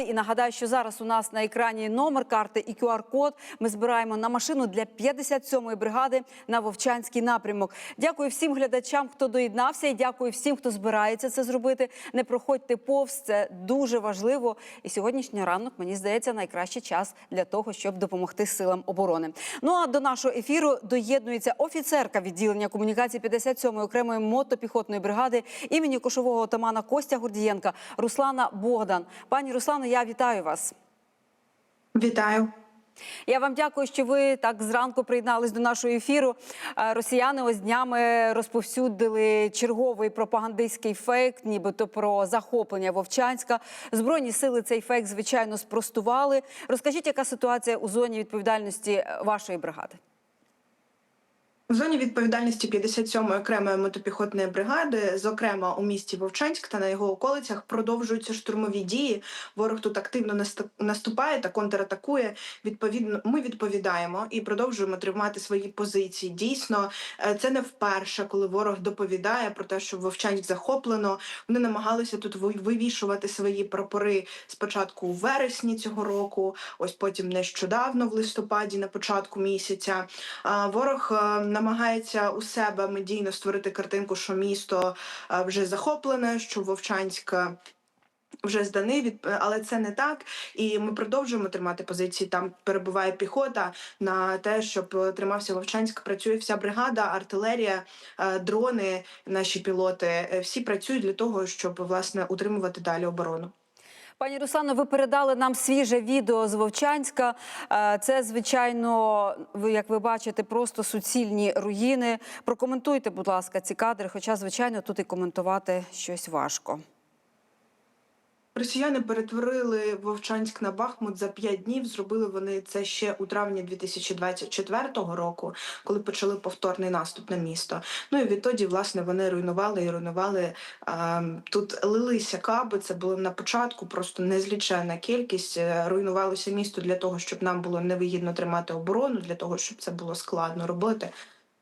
І нагадаю, що зараз у нас на екрані номер карти і QR-код. Ми збираємо на машину для 57-ї бригади на Вовчанський напрямок. Дякую всім глядачам, хто доєднався, і дякую всім, хто збирається це зробити. Не проходьте повз, це дуже важливо. І сьогоднішній ранок, мені здається, найкращий час для того, щоб допомогти силам оборони. Ну а до нашого ефіру доєднується офіцерка відділення комунікації 57-ї окремої мотопіхотної бригади імені кошового отамана Костя Гордієнка Руслана Богдан. Пані Руслано, я вітаю вас. Вітаю. Я вам дякую, що ви так зранку приєднались до нашого ефіру. Е, Росіяни ось днями розповсюдили черговий пропагандистський фейк, нібито про захоплення Вовчанська. Збройні сили цей фейк, звичайно, спростували. Розкажіть, яка ситуація у зоні відповідальності е, вашої бригади? В зоні відповідальності 57-ї окремої мотопіхотної бригади, зокрема у місті Вовчанськ та на його околицях, продовжуються штурмові дії. Ворог тут активно наст- наступає та контратакує. Відповідно, ми відповідаємо і продовжуємо тримати свої позиції. Дійсно, е, це не вперше, коли ворог доповідає про те, що Вовчанськ захоплено. Вони намагалися тут вивішувати свої прапори спочатку у вересні цього року, ось потім нещодавно, в листопаді, на початку місяця. Ворог е, намагається у себе медійно створити картинку, що місто е, вже захоплене, що Вовчанськ. е, Вже зданий від, але це не так, і ми продовжуємо тримати позиції. Там перебуває піхота на те, щоб е, тримався Вовчанськ. Працює вся бригада, артилерія, е, дрони, наші пілоти. е, Всі працюють для того, щоб власне утримувати далі оборону. Пані Руслано, ви передали нам свіже відео з Вовчанська. Е, Це, звичайно, ви як ви бачите, просто суцільні руїни. Прокоментуйте, будь ласка, ці кадри. Хоча, звичайно, тут і коментувати щось важко. Росіяни перетворили Вовчанськ на Бахмут за п'ять днів. Зробили вони це ще у травні 2024 року, коли почали повторний наступ на місто. Ну і відтоді, власне, вони руйнували і руйнували. Тут лилися каби. Це було на початку просто незліченна кількість. Е, Руйнувалося місто для того, щоб нам було невигідно тримати оборону, для того, щоб це було складно робити.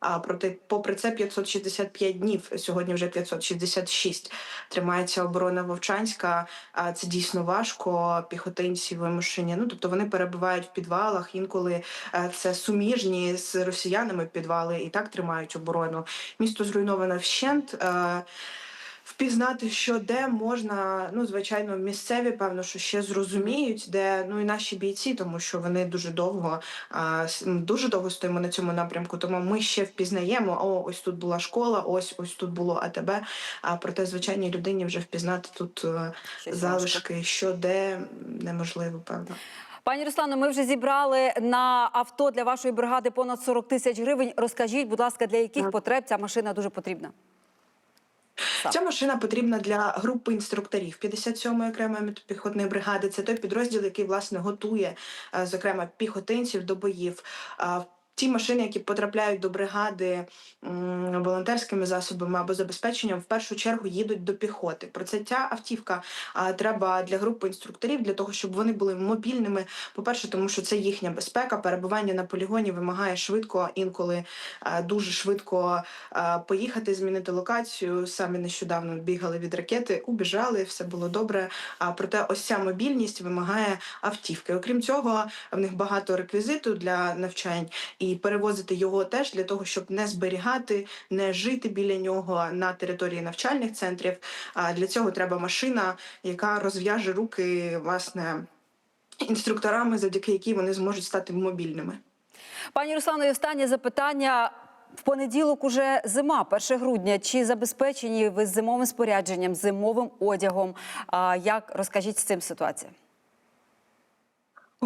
А проте, попри це, 565 днів сьогодні вже 566 тримається оборона Вовчанська. А це дійсно важко. Піхотинці вимушені. Ну тобто вони перебувають в підвалах. Інколи е, це суміжні з росіянами підвали і так тримають оборону. Місто зруйновано вщент. Впізнати, що де можна, ну звичайно, місцеві, певно, що ще зрозуміють, де ну і наші бійці, тому що вони дуже довго а, дуже довго стоїмо на цьому напрямку. Тому ми ще впізнаємо. О, ось тут була школа, ось ось тут було АТБ. А проте звичайній людині вже впізнати тут е, Щось залишки, що де неможливо, певно. Пані Руслано, ми вже зібрали на авто для вашої бригади понад 40 тисяч гривень. Розкажіть, будь ласка, для яких потреб ця машина дуже потрібна? Ця машина потрібна для групи інструкторів 57-ї окремої піхотної бригади. Це той підрозділ, який власне готує, е, зокрема, піхотинців до боїв. Ті машини, які потрапляють до бригади волонтерськими засобами або забезпеченням, в першу чергу їдуть до піхоти. Про це ця автівка треба для групи інструкторів, для того, щоб вони були мобільними. По-перше, тому що це їхня безпека. Перебування на полігоні вимагає швидко, інколи дуже швидко поїхати, змінити локацію. Самі нещодавно бігали від ракети, убіжали, все було добре. А проте ось ця мобільність вимагає автівки. Окрім цього, в них багато реквізиту для навчань, перевозити його теж для того, щоб не зберігати, не жити біля нього на території навчальних центрів. А для цього треба машина, яка розв'яже руки власне інструкторами, завдяки якій вони зможуть стати мобільними. Пані Руслано, і останнє запитання. В понеділок уже зима, 1 грудня. Чи забезпечені ви зимовим спорядженням, зимовим одягом? А як розкажіть з цим ситуація?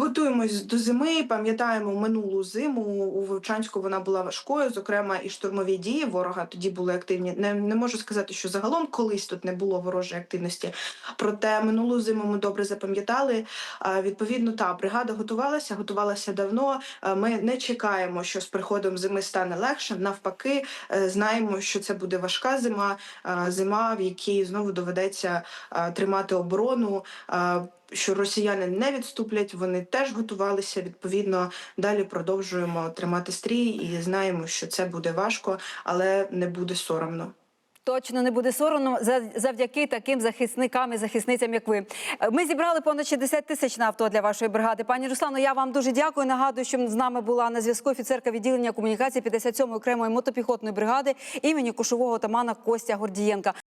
Готуємось до зими. Пам'ятаємо минулу зиму у Вовчанську. Вона була важкою. Зокрема, і штурмові дії ворога тоді були активні. Не, не можу сказати, що загалом колись тут не було ворожої активності. Проте минулу зиму ми добре запам'ятали. Відповідно, та бригада готувалася, готувалася давно. Ми не чекаємо, що з приходом зими стане легше. Навпаки, е, знаємо, що це буде важка зима, зима, в якій знову доведеться тримати оборону. Що росіяни не відступлять, вони теж готувалися. Відповідно, далі продовжуємо тримати стрій і знаємо, що це буде важко, але не буде соромно. Точно не буде соромно за- завдяки таким захисникам і захисницям, як ви. Е, Ми зібрали понад 60 тисяч на авто для вашої бригади. Пані Руслано, я вам дуже дякую. Нагадую, що з нами була на зв'язку офіцерка відділення комунікації 57-ї окремої мотопіхотної бригади імені кошового отамана Костя Гордієнка.